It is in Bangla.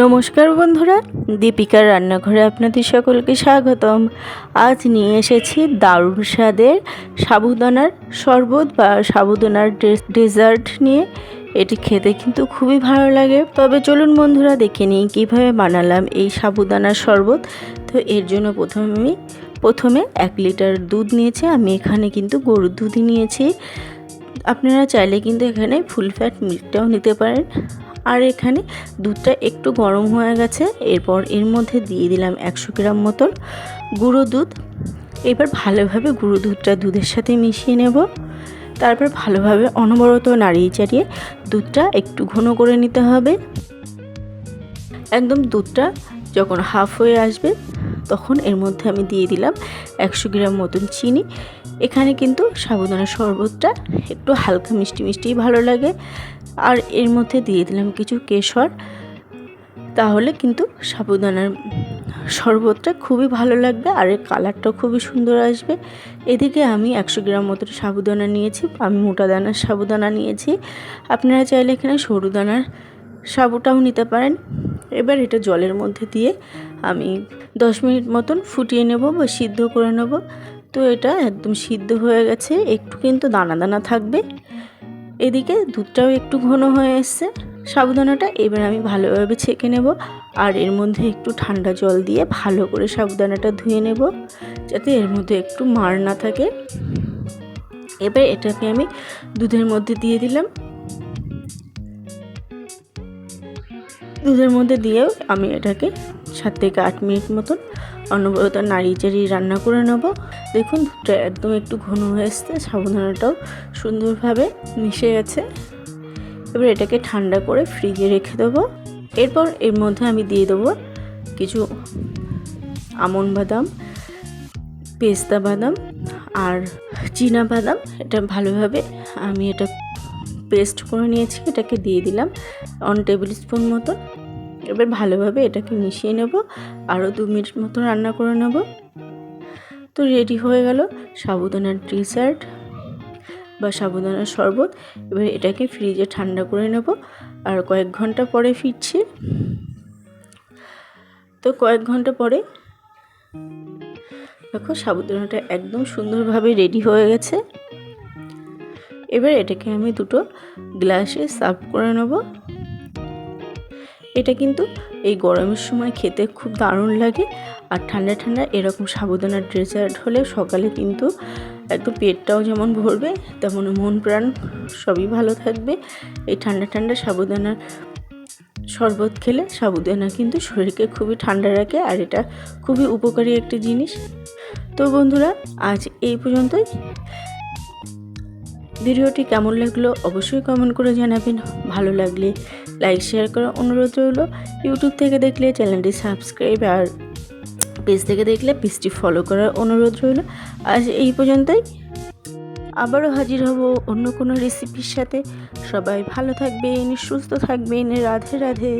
নমস্কার বন্ধুরা, দীপিকার রান্নাঘরে আপনাদের সকলকে স্বাগতম। আজ নিয়ে এসেছি দারুণ স্বাদের সাবুদানার শরবত বা সাবুদানার ডেজার্ট নিয়ে। এটি খেতে কিন্তু খুবই ভালো লাগে। তবে চলুন বন্ধুরা, দেখে নিই কীভাবে বানালাম এই সাবুদানার শরবত। তো এর জন্য প্রথমে আমি প্রথমে এক লিটার দুধ নিয়েছি। আমি এখানে কিন্তু গরুর দুধই নিয়েছি। আপনারা চাইলে কিন্তু এখানে ফুল ফ্যাট মিল্কটাও নিতে পারেন। আর এখানে দুধটা একটু গরম হয়ে গেছে। এরপর এর মধ্যে দিয়ে দিলাম একশো গ্রাম মতন গুঁড়ো দুধ। এবার ভালোভাবে গুঁড়ো দুধটা দুধের সাথে মিশিয়ে নেব। তারপর ভালোভাবে অনবরত নাড়িয়ে চাড়িয়ে দুধটা একটু ঘন করে নিতে হবে। একদম দুধটা যখন হাফ হয়ে আসবে, তখন এর মধ্যে আমি দিয়ে দিলাম একশো গ্রাম মতন চিনি। এখানে কিন্তু সাবুদানা শরবতটা একটু হালকা মিষ্টি মিষ্টিই ভালো লাগে। আর এর মধ্যে দিয়ে দিলাম কিছু কেশর। তাহলে কিন্তু সাবুদানার শরবতটা খুবই ভালো লাগবে আর এর কালারটাও খুবই সুন্দর আসবে। এদিকে আমি একশো গ্রাম মতো সাবুদানা নিয়েছি, আমি মোটা দানার সাবুদানা নিয়েছি। আপনারা চাইলে এখানে সরু দানার সাবুটাও নিতে পারেন। এবার এটা জলের মধ্যে দিয়ে আমি দশ মিনিট মতন ফুটিয়ে নেব বা সিদ্ধ করে নেব। তো এটা একদম সিদ্ধ হয়ে গেছে, একটু কিন্তু দানা দানা থাকবে। এদিকে দুধটাও একটু ঘন হয়ে এসছে। সাবুদানাটা এবার আমি ভালোভাবে ছেঁকে নেব আর এর মধ্যে একটু ঠান্ডা জল দিয়ে ভালো করে সাবুদানাটা ধুয়ে নেব যাতে এর মধ্যে একটু মার না থাকে। এবার এটাকে আমি দুধের মধ্যে দিয়ে দিলাম। দুধের মধ্যে দিয়েও আমি এটাকে সাত থেকে আট মিনিট মতন অনবরত নাড়িয়ে চাড়িয়ে রান্না করে নেব। দেখুন, দুধটা একদম একটু ঘন হয়ে এসছে সাবুদানাটাও সুন্দরভাবে মিশে গেছে। এবার এটাকে ঠান্ডা করে ফ্রিজে রেখে দেবো। এরপর এর মধ্যে আমি দিয়ে দেবো কিছু আমন বাদাম, পেস্তা বাদাম আর চীনা বাদাম। এটা ভালোভাবে আমি এটা পেস্ট করে নিয়েছি, এটাকে দিয়ে দিলাম অন টেবিল স্পুন মতো এবার ভালোভাবে এটাকে মিশিয়ে নেব, আরও দু মিনিট মতো রান্না করে নেব। তো রেডি হয়ে গেল সাবুদানার ডেজার্ট বা সাবুদানার শরবত। এবার এটাকে ফ্রিজে ঠান্ডা করে নেব, আর কয়েক ঘণ্টা পরে ফিরছি। তো কয়েক ঘণ্টা পরে দেখো সাবুদানাটা একদম সুন্দরভাবে রেডি হয়ে গেছে। এবার এটাকে আমি দুটো গ্লাসে সার্ভ করে নেব। এটা কিন্তু এই গরমের সময় খেতে খুব দারুণ লাগে। আর ঠান্ডা ঠান্ডা এরকম সাবুদানার ডেজার্ট হলে সকালে কিন্তু একটু পেটটাও যেমন ভরবে, তেমন মন প্রাণ সবই ভালো থাকবে। এই ঠান্ডা ঠান্ডা সাবুদানার শরবত খেলে সাবুদানা কিন্তু শরীরকে খুবই ঠান্ডা রাখে আর এটা খুবই উপকারী একটি জিনিস। তো বন্ধুরা, আজ এই পর্যন্তই। ভিডিওটি কেমন লাগল অবশ্যই কমেন্ট করে জানাবেন। ভালো লাগলে লাইক শেয়ার করার অনুরোধ রইল। ইউটিউব থেকে দেখলে চ্যানেলটি সাবস্ক্রাইব আর পেজ থেকে দেখলে পেজটি ফলো করার অনুরোধ রইল। আজ এই পর্যন্তই। আবারও হাজির হব অন্য কোনো রেসিপির সাথে। সবাই ভালো থাকবেন, সুস্থ থাকবেন। রাধে রাধে।